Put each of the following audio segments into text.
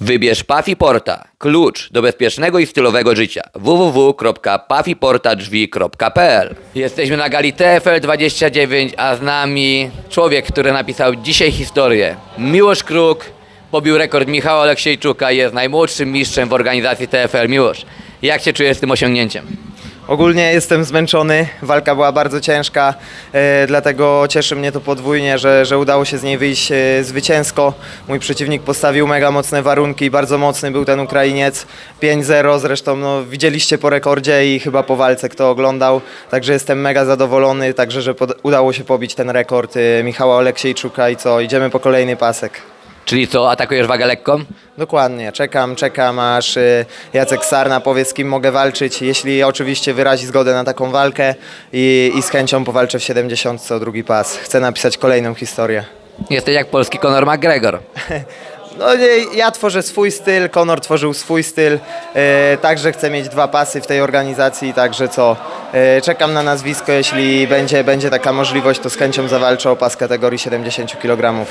Wybierz Pafi Porta, klucz do bezpiecznego i stylowego życia. www.pafiportadrzwi.pl Jesteśmy na gali TFL 29, a z nami człowiek, który napisał dzisiaj historię. Miłosz Kruk pobił rekord Michała Aleksiejczuka jest najmłodszym mistrzem w organizacji TFL. Miłosz, jak się czujesz z tym osiągnięciem? Ogólnie jestem zmęczony, walka była bardzo ciężka, e, dlatego cieszy mnie to podwójnie, że, że udało się z niej wyjść e, zwycięsko. Mój przeciwnik postawił mega mocne warunki, bardzo mocny był ten Ukrainiec, 5-0 zresztą no, widzieliście po rekordzie i chyba po walce kto oglądał, także jestem mega zadowolony, także że pod, udało się pobić ten rekord e, Michała Oleksiejczuka i co, idziemy po kolejny pasek. Czyli co, atakujesz wagę lekką? Dokładnie, czekam, czekam aż y, Jacek Sarna powie z kim mogę walczyć, jeśli oczywiście wyrazi zgodę na taką walkę i, i z chęcią powalczę w 70 o drugi pas. Chcę napisać kolejną historię. Jesteś jak polski Conor McGregor. No nie, ja tworzę swój styl, Conor tworzył swój styl, e, także chcę mieć dwa pasy w tej organizacji, także co, e, czekam na nazwisko, jeśli będzie, będzie taka możliwość, to z chęcią zawalczę o pas kategorii 70 kg.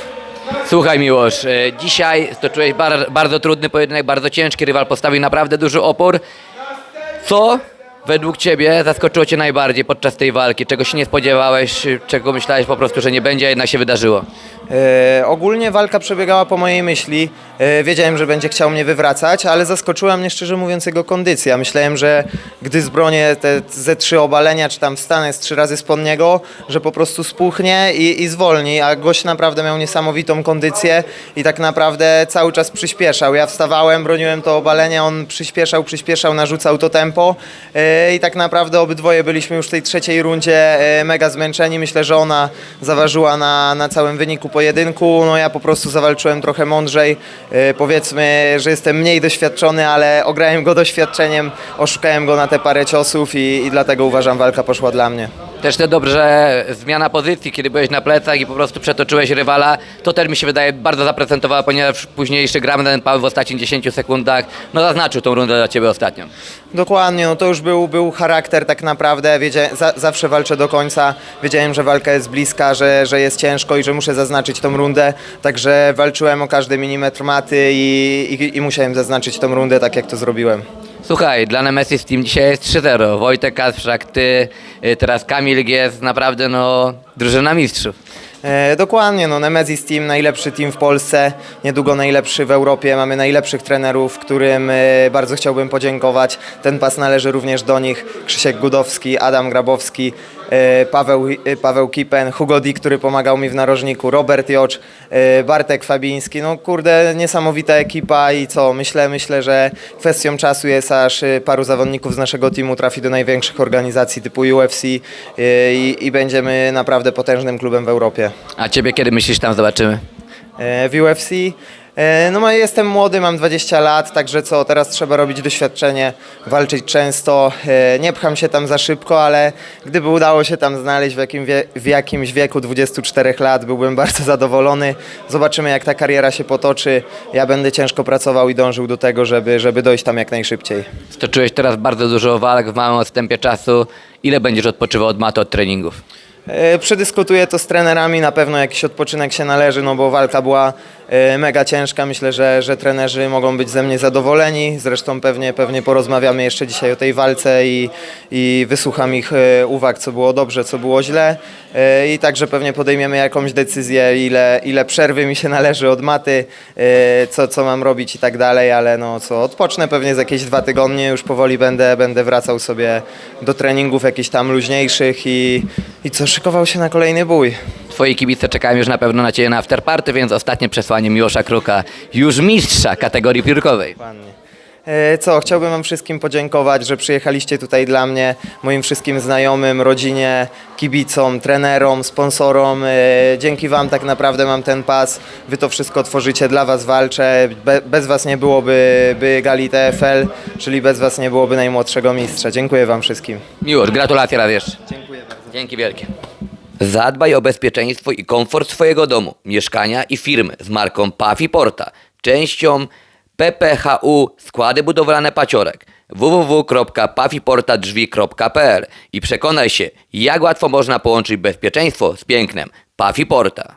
Słuchaj Miłosz, e, dzisiaj stoczyłeś bar, bardzo trudny pojedynek, bardzo ciężki, rywal postawił naprawdę duży opór. Co według Ciebie zaskoczyło Cię najbardziej podczas tej walki? Czego się nie spodziewałeś, czego myślałeś po prostu, że nie będzie, a jednak się wydarzyło? E, ogólnie walka przebiegała po mojej myśli. E, wiedziałem, że będzie chciał mnie wywracać, ale zaskoczyła mnie szczerze mówiąc jego kondycja. Myślałem, że gdy zbronię te ze trzy obalenia, czy tam wstanę z trzy razy spod niego, że po prostu spuchnie i, i zwolni, a gość naprawdę miał niesamowitą kondycję i tak naprawdę cały czas przyspieszał. Ja wstawałem, broniłem to obalenie, on przyspieszał, przyspieszał, narzucał to tempo e, i tak naprawdę obydwoje byliśmy już w tej trzeciej rundzie mega zmęczeni. Myślę, że ona zaważyła na, na całym wyniku pojedynku. No ja po prostu zawalczyłem trochę mądrzej. E, Powiedzmy, że jestem mniej doświadczony, ale ograłem go doświadczeniem, oszukałem go na te parę ciosów i, i dlatego uważam, walka poszła dla mnie. Też te dobrze zmiana pozycji, kiedy byłeś na plecach i po prostu przetoczyłeś rywala, to też mi się wydaje bardzo zaprezentowała, ponieważ późniejszy Gramden Paweł w ostatnich 10 sekundach no zaznaczył tą rundę dla Ciebie ostatnią. Dokładnie, no to już był, był charakter tak naprawdę, Wiedzia, za, zawsze walczę do końca, wiedziałem, że walka jest bliska, że, że jest ciężko i że muszę zaznaczyć tą rundę, także walczyłem o każdy milimetr maty i, i, i musiałem zaznaczyć tą rundę tak jak to zrobiłem. Słuchaj, dla Nemesis Team dzisiaj jest 3-0. Wojtek Kasprzak, Ty, y, teraz Kamil jest naprawdę no drużyna mistrzów. E, dokładnie, no Nemesis Team, najlepszy team w Polsce, niedługo najlepszy w Europie, mamy najlepszych trenerów, którym e, bardzo chciałbym podziękować. Ten pas należy również do nich, Krzysiek Gudowski, Adam Grabowski, Paweł, e, Paweł Kipen, Hugo Di, który pomagał mi w narożniku, Robert Jocz, e, Bartek Fabiński, no kurde, niesamowita ekipa i co, myślę, myślę, że kwestią czasu jest aż e, paru zawodników z naszego teamu trafi do największych organizacji typu UFC e, i, i będziemy naprawdę potężnym klubem w Europie. A Ciebie kiedy myślisz tam zobaczymy? E, w UFC. E, No, jestem młody, mam 20 lat, także co, teraz trzeba robić doświadczenie, walczyć często. E, Nie pcham się tam za szybko, ale gdyby udało się tam znaleźć w, jakim wie, w jakimś wieku 24 lat, byłbym bardzo zadowolony. Zobaczymy, jak ta kariera się potoczy. Ja będę ciężko pracował i dążył do tego, żeby, żeby dojść tam jak najszybciej. Stoczyłeś teraz bardzo dużo walk w małym odstępie czasu. Ile będziesz odpoczywał od maty, od treningów? E, Przedyskutuję to z trenerami, na pewno jakiś odpoczynek się należy, no bo walka była mega ciężka. Myślę, że, że trenerzy mogą być ze mnie zadowoleni. Zresztą pewnie, pewnie porozmawiamy jeszcze dzisiaj o tej walce i, i wysłucham ich e, uwag, co było dobrze, co było źle. E, I także pewnie podejmiemy jakąś decyzję, ile, ile przerwy mi się należy od maty, e, co, co mam robić i tak dalej, ale no co, odpocznę pewnie za jakieś dwa tygodnie, już powoli będę, będę wracał sobie do treningów jakichś tam luźniejszych i, i co, szykował się na kolejny bój. Twoi kibice czekają już na pewno na Ciebie na afterparty, więc ostatnie przesłanie Miłosza Kruka, już mistrza kategorii piórkowej. E, Co, chciałbym Wam wszystkim podziękować, że przyjechaliście tutaj dla mnie, moim wszystkim znajomym, rodzinie, kibicom, trenerom, sponsorom. E, Dzięki Wam tak naprawdę mam ten pas. Wy to wszystko tworzycie, dla Was walczę. Be, bez Was nie byłoby by gali TFL, czyli bez Was nie byłoby najmłodszego mistrza. Dziękuję Wam wszystkim. Miłosz, gratulacje raz jeszcze. Dziękuję bardzo. Dzięki wielkie. Zadbaj o bezpieczeństwo i komfort swojego domu, mieszkania i firmy z marką Pafi Porta, częścią PPHU Składy Budowlane Paciorek www.pafiportadrzwi.pl i przekonaj się, jak łatwo można połączyć bezpieczeństwo z pięknem. Pafi Porta.